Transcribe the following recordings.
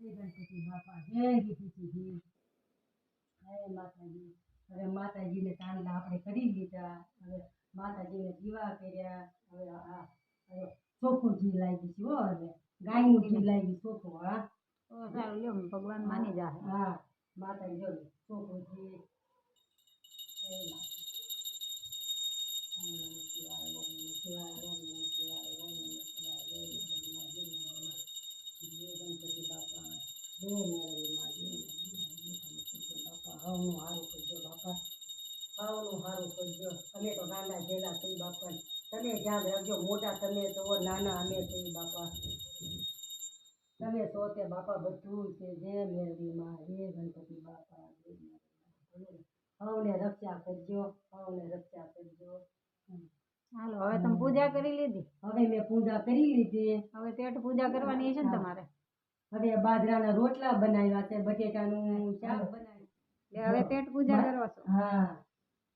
જય ગણપતિ જય માતાજી હવે માતાજીને ચાંદલા આપણે કરી લીધા હવે માતાજીને દીવા કર્યા હવે આ હવે ચોખ્ખું ઘી લાવી છે હો હવે ગાયનું ઘી લાવી ચોખ્ખું હા તો ભગવાન માની જા હા માતાજી જો ચોખ્ખું ઘી જય માતા. ઓમ નમઃ શિવાય, ઓમ નમઃ શિવાય, ઓમ નમઃ શિવાય, ઓમ નમઃ શિવાય, જય ગણપતિ માં, જય ગણપતિ જય ગણપતિ બાપા જય મેળવી માં જય મેળવી માં, જય ગણપતિ બાપા હવનું હારું કરજો બાપા હવનું હારું કરજો તમે તો ગાંડા જેલા થઈ બાપા તમે ધ્યાન રાખજો મોટા તમે તો નાના અમે થઈ બાપા તમે તો તે બાપા બધું છે જે મેળવીમાં હે ગણપતિ બાપા હવને રક્ષા કરજો હવને રક્ષા કરજો ચાલો હાલો હવે તમે પૂજા કરી લીધી? હવે મેં પૂજા કરી લીધી. હવે પેટ પૂજા કરવાની છે ને તમારે? હવે બાજરાના રોટલા બનાવ્યા છે બટેટાનું શાક બનાવ્યું એટલે હવે પેટ પૂજા કરો છો. હા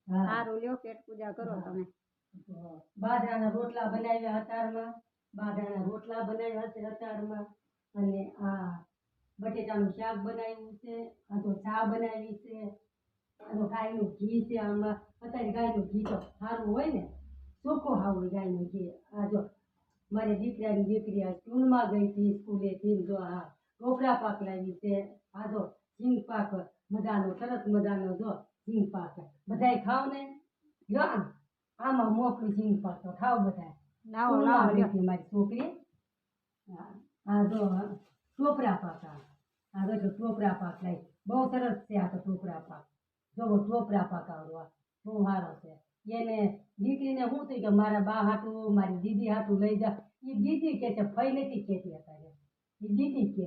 હા. સારું લ્યો પેટ પૂજા કરો તમે. બાજરાના રોટલા બનાવ્યા અતારમાં બાજરાના રોટલા બનાવ્યા છે અતારમાં અને આ બટેટાનું શાક બનાવ્યું છે આ તો ચા બનાવી છે અને ગાયનું ઘી છે આમાં અત્યારે ગાયનું ઘી તો સારું હોય ને ચોખ્ખું સારું ગાયનું ઘી. આ જો મારી દીકરાની દીકરી આ સ્કૂલમાં ગઈ હતી સ્કૂલેથી જો હા ટોકરા પાક લાવી છે આ જો સિંગ પાક મજાનો સરસ મજાનો જો સિંગ પાક. બધાય ખાવ ને? જો આમ મોકલું સિંગ પાક તો ખાવ બધા લાવો લાવો લ્યો. મારી છોકરી. આ જો ટોપરા પાક આ. જો ટોપરા પાક લાવી. બહુ સરસ છે આ તો ટોપરા પાક. જો ટોપરા પાક આવડો આ. બહુ સારો છે. એને દીકરીને શું થયું કે મારા બા હાટું મારી દીદી હાટું લઈ જા. એ દીદી કે છે ફઈ નથી કહેતી અત્યારે. એ દીદી કે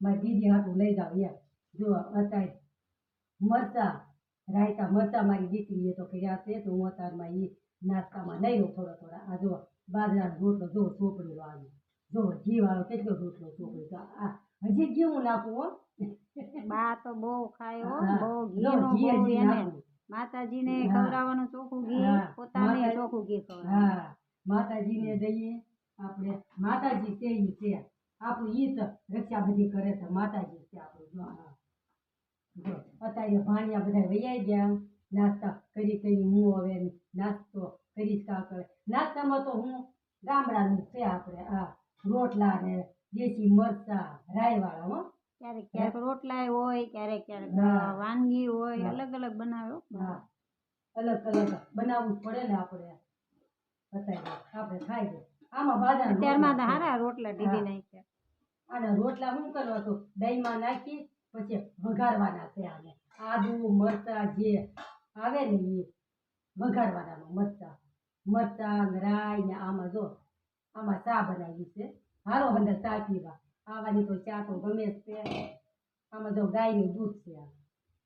મારી દીદી હાટું લઈ જાવ એમ જો અત્યારે મરચા રાયતા મરચા મારી દીકરીએ તો કર્યા છે તો હું અત્યારમાં એ નાસ્તામાં લઈ લઉં થોડા થોડા. આ જો બાજરાનો રોટલો જો ચોપડીનો આવે જો ઘી વાળો કેટલો રોટલો ચોપડી તો આ હજી ઘી હું નાખું હો. બા તો બહુ ખાય હો બહુ ઘી એને. માતાજીને. ખવડાવવાનું ચોખ્ખું ઘી પોતાને ચોખ્ખું ઘી ખવડાવવાનું. હા. માતાજીને દઈએ આપણે માતાજી છે ઈ છે. આપણું ઈ તો રક્ષા બધી કરે છે. માતાજી છે આપણું. જો જો અત્યારે ભાણિયા બધા વૈયા ગયા. નાસ્તા કરી કરી હું હવે નાસ્તો કરીશ કા કરે નાસ્તામાં તો હું ગામડાનું છે આપણે. આ રોટલા ને દેશી મરચા રાયવાળા હો. ક્યારેક ક્યારેક રોટલા હોય ક્યારેક ક્યારેક વાનગી હોય અલગ અલગ બનાવ્યો હા. અલગ અલગ બનાવવું પડે ને આપણે આપણે ખાઈ દે આમાં બાદા અત્યારમાં હારા રોટલા ઢીલી નાખ્યા. આના રોટલા શું કરવા તો દહીંમાં નાખી પછી વઘારવાના છે આને. આદુ મરચા જે આવે ને એ વઘારવાના મરચા. મરચા રાઈ ને આમાં જો આમાં ચા બનાવી છે. હારો અંદર ચા પીવા. આવાની તો ચા તો ગમે જ છે. આમાં જો ગાયનું દૂધ છે.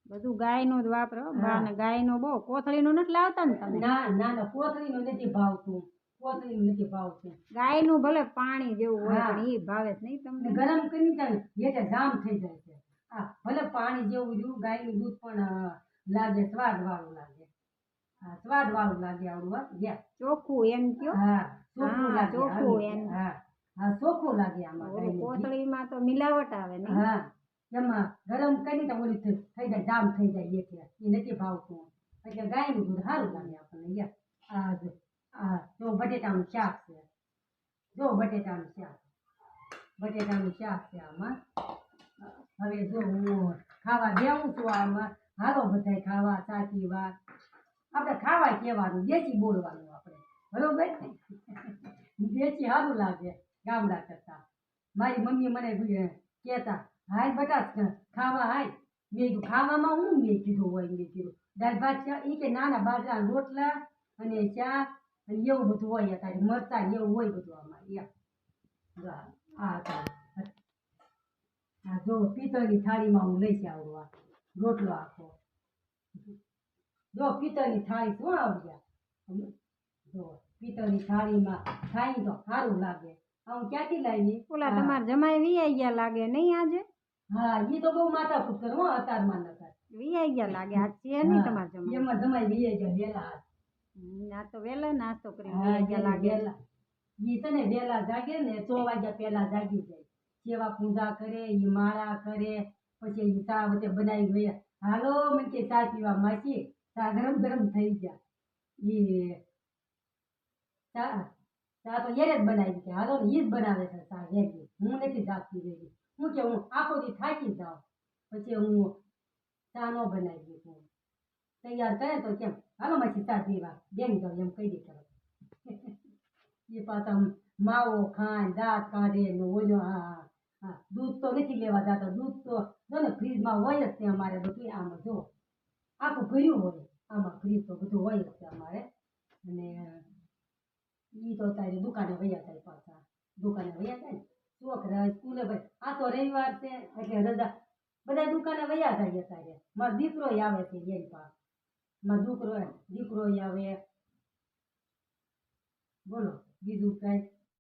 બધું ગાયનું જ વાપરો. ને ગાયનું બહુ કોથળીનું નથી લાવતા ને તમે? ના ના ના કોથળીનું નથી ભાવતું. કોથળીનું નથી ભાવતું. ગાયનું ભલે પાણી જેવું હોય પણ એ ભાવે જ નહીં તમને? ગરમ કરી જાય એટલે જામ થઈ જાય છે. હા ભલે પાણી જેવું રહ્યું ગાયનું દૂધ પણ લાગે સ્વાદ વાળું લાગે. હા સ્વાદ વાળું લાગે આવડું હા ચોખ્ખું એમ કયો? હા ચોખ્ખું ચોખ્ખું એમ. હા. હા ચોખ્ખું લાગે આમાં કોથળીમાં તો મિલાવટ આવે ને? હા એમાં ગરમ કરી તો ઓલી થઈ જાય જામ થઈ જાય એટલે એ નથી ભાવતું. એટલે ગાયનું દૂધ સારું લાગે આપણને યા. આ જો આ જો બટેટાનું શાક છે. જો બટેટાનું શાક. બટેટાનું શાક છે આમાં. હવે જો હું ખાવા દેવું છું આમાં હાલો બધાય ખાવા સાચી વાત. આપણે ખાવા કહેવાનું દેશી બોલવાનું આપણે. બરોબર? દેશી સારું લાગે. ગામડા કરતા. મારી મમ્મી મને કહેતા હાય બટા ખાવા હાય મેં કીધું, ખાવામાં હું? મેં કીધું, હોય, મેં કીધું. દાળ ભાત ચા એ કે નાના બાજરા, રોટલા અને ચા અને એવું બધું હોય અત્યારે મરતા એવું હોય બધું આમાં. એમ. આ આ જો, પિત્તળની થાળીમાં હું લઈ આવડો આ રોટલો આખો. જો, પિત્તળની થાળી શું આવ્યા જો, પિત્તળની થાળીમાં ખાઈ તો સારું લાગે. હું ક્યાંથી લાવી ઓલા તમાર જમાય વીઆઈ ગયા લાગે નહીં આજે? હા ઈ તો બહુ માથાકૂટ કરો હો અતારમાં નકર વીઆઈ ગયા લાગે આજ છે નહીં તમાર જમાઈ એમાં જમાઈ લઈએ ગયા વેલા ના તો વેલા નાસ્તો કરી વીઆઈ ગયા લાગે. વેલા. ઈ તને વેલા જાગે ને સો વાગ્યા પહેલા જાગી જાય. કેવા પૂજા કરે ઈ માળા કરે પછી ઈ ચા વચ્ચે બનાવી ગયા હાલો મને કે ચા પીવા માસી ચા ગરમ ગરમ થઈ ગયા. ઈ ચા ચા તો યારે જ બનાવી કે હાલો ને જ બનાવે છે ચા વેચી હું નથી જાગતી રહી હું કે હું આખો દી થાકી જાઉં પછી હું ચા ન બનાવી હું તૈયાર કરે તો કેમ? હાલો માછી ચા પીવા. બેન જાઉં એમ કહી દે કરો એ પાછા માવો ખાય દાંત કાઢે ને ઓલો હા હા દૂધ તો નથી લેવા જતા. દૂધ તો જો ને ફ્રીજમાં હોય જ તે અમારે બધું આમાં, જો. આખું ભર્યું હોય. આમાં ફ્રીજ તો બધું હોય જ છે અમારે. તો તારી દુકાને વૈયા જાય પાછા. દુકાને વૈયા ને છોકરા સ્કૂલે ભાઈ? આ તો રવિવાર છે, એટલે રજા. બધા દુકાને વયા જાય અત્યારે. મારો દીકરો આવે છે એ પા મારો દીકરો દીકરો આવે. બોલો, બીજું કાંઈ?